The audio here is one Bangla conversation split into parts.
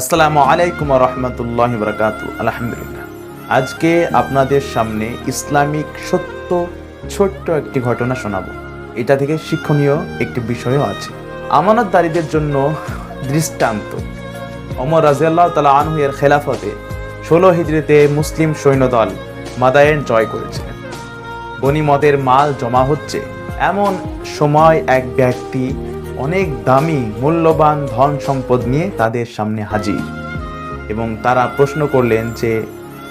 আসসালামু আলাইকুম রহমতুল্লাহ বরকাত আলহামদুলিল্লাহ। আজকে আপনাদের সামনে ইসলামিক সত্য ছোট্ট একটি ঘটনা শোনাবো। এটা থেকে শিক্ষণীয় একটি বিষয়ও আছে। আমানতদারীদের জন্য দৃষ্টান্ত। অমর রাজিয়াল্লাহ তালা আনহু এর খেলাফতে ষোলো হিজড়িতে মুসলিম সৈন্যদল মাদায়েন জয় করেছিলেন। গনিমতের মাল জমা হচ্ছে এমন সময় এক ব্যক্তি অনেক দামি, মূল্যবান ধন সম্পদ নিয়ে তাদের সামনে হাজির। এবং তারা প্রশ্ন করলেন যে,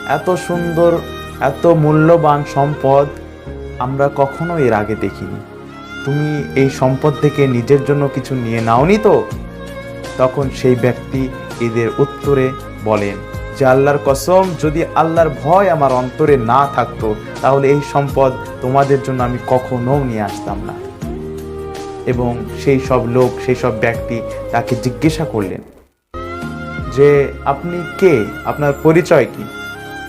এত সুন্দর, এত মূল্যবান সম্পদ আমরা কখনো এর আগে দেখিনি। তুমি এই সম্পদ থেকে নিজের জন্য কিছু নিয়ে নাওনি তো? তখন সেই ব্যক্তি এদের উত্তরে বলেন, যে আল্লাহর কসম, যদি আল্লাহর ভয় আমার অন্তরে না থাকতো, তাহলে এই সম্পদ তোমাদের জন্য আমি কখনো নিয়ে আসতাম না। এবং সেই সব লোক, সেই সব ব্যক্তি তাকে জিজ্ঞাসা করলেন যে, আপনি কে? আপনার পরিচয় কি?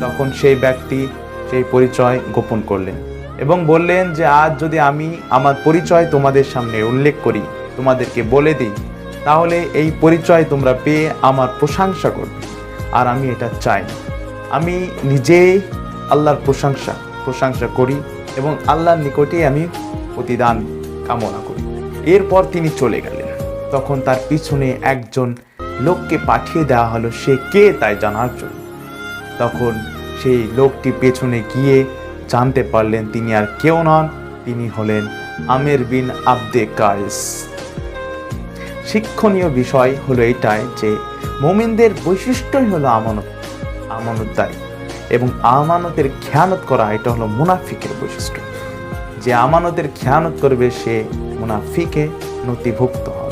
তখন সেই ব্যক্তি সেই পরিচয় গোপন করলেন এবং বললেন যে, আজ যদি আমি আমার পরিচয় তোমাদের সামনে উল্লেখ করি, তোমাদেরকে বলে দিই, তাহলে এই পরিচয় তোমরা পেয়ে আমার প্রশংসা করবে। আর আমি এটা চাই। আমি নিজেই আল্লাহর প্রশংসা প্রশংসা করি এবং আল্লাহর নিকটেই আমি প্রতিদান কামনা করি। এরপর তিনি চলে গেলেন। তখন তার পিছনে একজন লোককে পাঠিয়ে দেওয়া হলো, সে কে তাই জানার জন্য। তখন সেই লোকটি পেছনে গিয়ে জানতে পারলেন তিনি আর কেউ নন, তিনি হলেন আমের বিন আব্দে কায়েস। শিক্ষণীয় বিষয় হলো এটাই যে মোমিনদের বৈশিষ্ট্যই হলো আমানত আমানত আমানতদারি এবং আমানতের খেয়ানত করা, এটা হলো মুনাফিকের বৈশিষ্ট্য। যে আমানতের খেয়ানত করবে সে মুনাফিকে নথিভুক্ত হবে